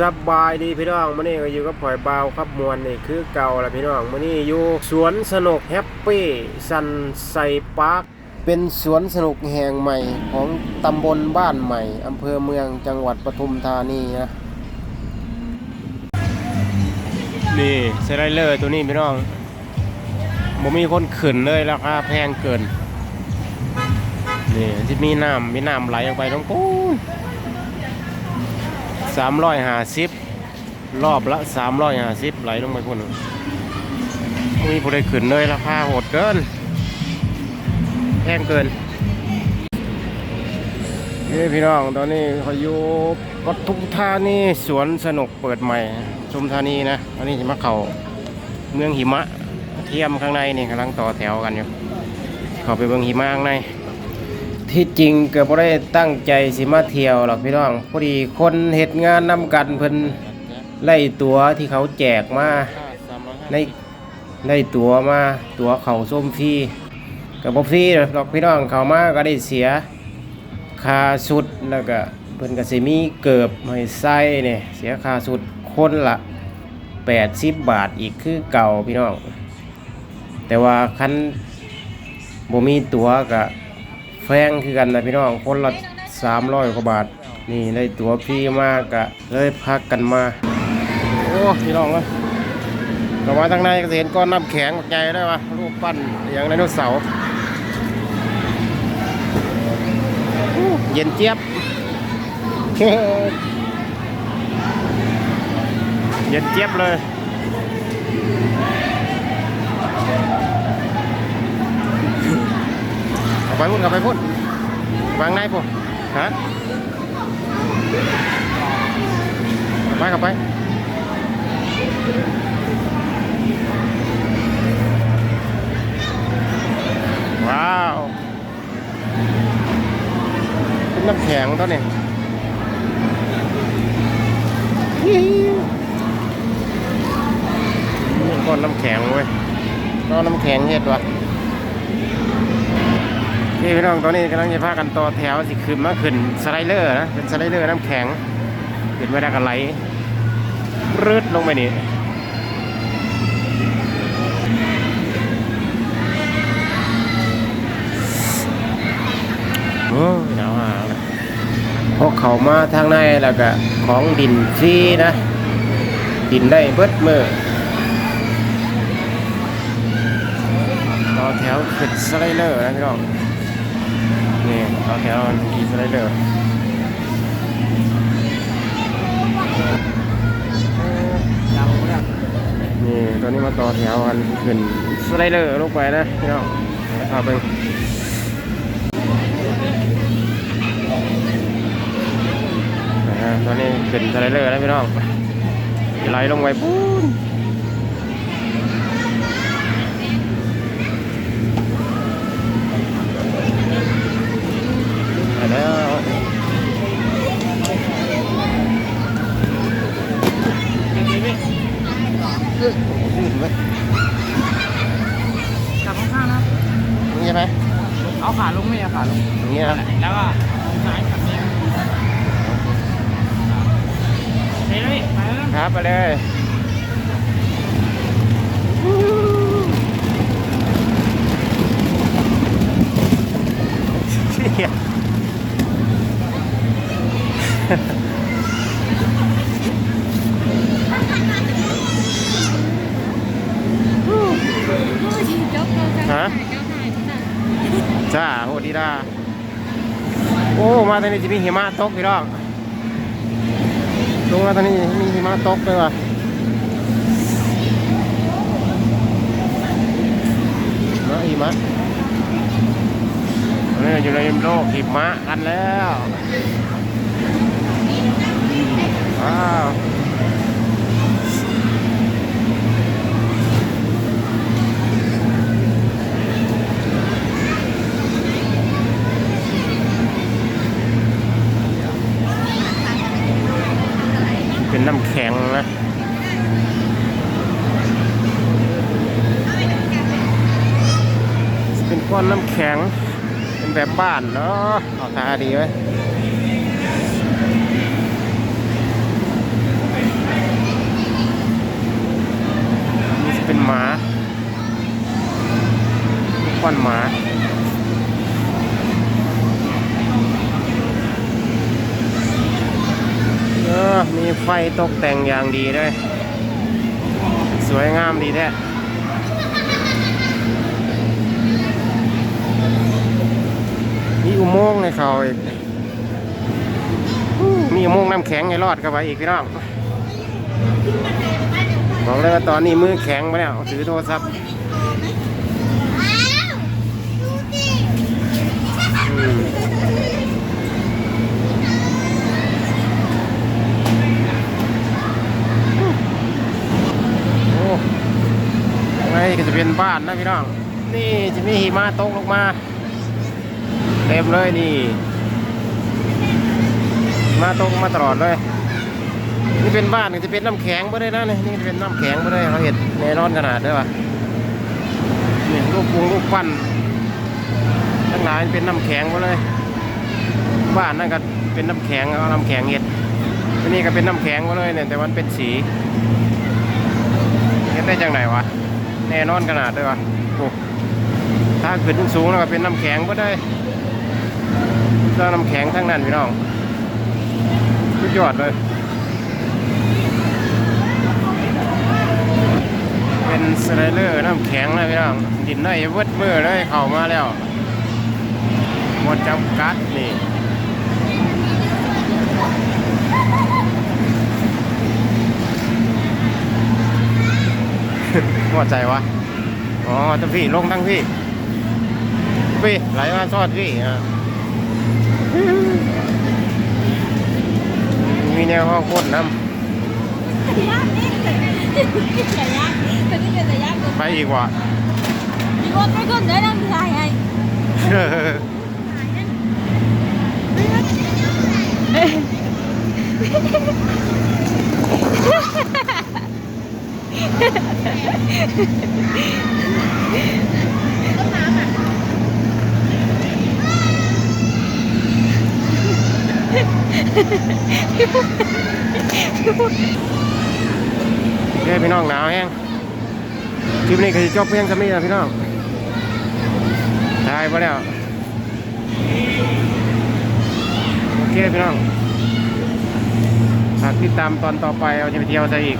สบายดีพี่น้องมื้อนี้ก็อยู่กับข่อยเบาครับมวลนี่คือเก่าละพี่น้องมื้อนี้อยู่สวนสนุกแฮปปี้ซันไซพาร์คเป็นสวนสนุกแห่งใหม่ของตำบลบ้านใหม่อำเภอเมืองจังหวัดปทุมธานีนะนี่สไลเดอร์ตัวนี้พี่น้องบ่มีคนขึ้นเลยราคาแพงเกินนี่ที่มีน้ำมีน้ำไหลออกไปตรงปูน สามร้อยห้าสิบรอบละสามร้อยห้าสิบไหลลงไปคนมีผู้ใดขึ้นเลยราคาโหดเกินแพงเกินนี่พี่น้องตอนนี้เขาอยู่ปทุมธานีสวนสนุกเปิดใหม่ชุมธานีนะตอนนี้จะมาเขาเมืองหิมะเทียมข้างในนี่กำลังต่อแถวกันอยู่เข้าไปเบิ่งหิมะข้างใน ที่จริงก็บ่ได้ตั้งใจสิมาเที่ยวหรอกพี่น้องพอดีคนเฮ็ดงานนำกันเพิ่นไล่ตั๋วที่เขาแจกมาในไล่ตั๋วมาตั๋วเขาส้มฟรีก็บ่ฟรีหรอกพี่น้องเขามาก็ได้เสียค่าสุดแล้วก็เพิ่นก็สิมีเกิบให้ใส่เนี่ยเสียค่าสุดคนละ80 บาทอีกคือเก่าพี่น้อง แต่ว่าคันบ่มีตั๋วก็ แฟงคือกันนะพี่น้องคนละสามร้อยกว่าบาท นี่ได้ตั๋วฟรีมากกะเลยพักกันมา โอ้พี่น้องเลยก็มาทางในก็เห็นก้อนน้ำแข็งใหญ่ได้ปะรูปปั้นอย่างไดโนเสาร์เย็นเจี๊ยบ เย็นเจี๊ยบเลย เอา ไปพุ่นเอาไปพุ่นวางในพุ่นฮะไปเอาไปว้าวเป็นน้ำแข็งตัวนี้นี่ก้อนน้ำแข็งเว้ยก้อนน้ำแข็งเห็ดวะ นี่พี่น้องตอนนี้กำลังจะพากันต่อแถวสิขึ้นมาขึ้นสไลเดอร์นะเป็นสไลเดอร์น้ำแข็งขึ้นไม่ได้กันไหลรืดลงไปนี่โอ้หนาวหาวเลยพอเขามาทางในแล้วก็ของดินฟรีนะ ดินได้เบิดมือต่อแถวขึ้นสไลเดอร์นะพี่น้อง นี่ต่อแถวขี่สไลเดอร์นี่ตอนนี้มาต่อแถวกันขึ้นสไลเดอร์ลงไปนะพี่น้องพาไปนะฮะตอนนี้ขึ้นสไลเดอร์แล้วพี่น้องไหลลงไปปูน ลื่นไหมกลับข้างๆนะนี่ใช่ไหมเอาขาลงไม่เอาขาลงอย่างนี้นะแล้วก็ซ้ายขับเนี่ยเฮ้ยไปแล้วครับไปเลยเหี้ย ฮะจ้าโหดีด้าโอ้มาตอนนี้จะมีหิมะตกพี่น้องลงมาตอนนี้มีหิมะตกเลยว่ะมาหิมะตอนนี้อยู่ในโลกหิมะกันแล้วว้าว อนน้ำแข็ง เป็นแบบบ้านเนาะออกตาดีไหมนี่เป็นหมาควันหมามีไฟตกแต่งอย่างดีด้วย สวยงามดีแท้ เขาอีกอู้มีอุโมงค์น้ำแข็งให้รอดเข้าไปอีกพี่น้องบอกเลยว่าตอนนี้มือแข็งไปแล้วถือโทรศัพท์อืมโอ้ไงก็จะเป็นบ้านนะพี่น้อง นี่จะมีหิมะตกลงมาเต็มเลยนี่ มาตรงมาตลอดเลย นี่เป็นบ้านนี่จะเป็นน้ำแข็งไปเลยนะนี่นี่จะเป็นน้ำแข็งไปเลยเขาเห็ดแน่นอนขนาดด้วยวะนี่ลูกปุงลูกปั้นทั้งหลายเป็นน้ำแข็งไปเลย บ้านนั่นก็เป็นน้ำแข็งเอาน้ำแข็งเห็ดอันนี้ก็เป็นน้ำแข็งไปเลยเนี่ยแต่มันเป็นสีเห็ดได้จังไหนวะแน่นอนขนาดด้วยวะโอ้ถ้าขึ้นสูงแล้วก็เป็นน้ำแข็งไป เจ้าน้ำแข็งทั้งนั้นพี่น้องสุดยอดเลย เป็นสไลเดอร์น้ำแข็งนะพี่น้องดินได้เวิดมือเลยเข้ามาแล้วหมดจำกัดนี่หมดใจวะ อ๋อทั้งพี่ ลงทั้งพี่ พี่ ไหลมาซอดพี่อะ มีแนวข้อโคตรน้ยากนี่แต่ยากแต่นี่เป็นแต่ยากเกินำไปอีกว่ะมีรถไม่ขึ้นได้นั่งถ่ายให้โอ เคพี่น้องหนาวแห้งคลิปนี้คือจบเพียงสำนี้นะพี่น้องถ่ายไปแล้วโอเคพี่น้องฝากติดตามตอนต่อไป เอาจะไปเที่ยวซะอีก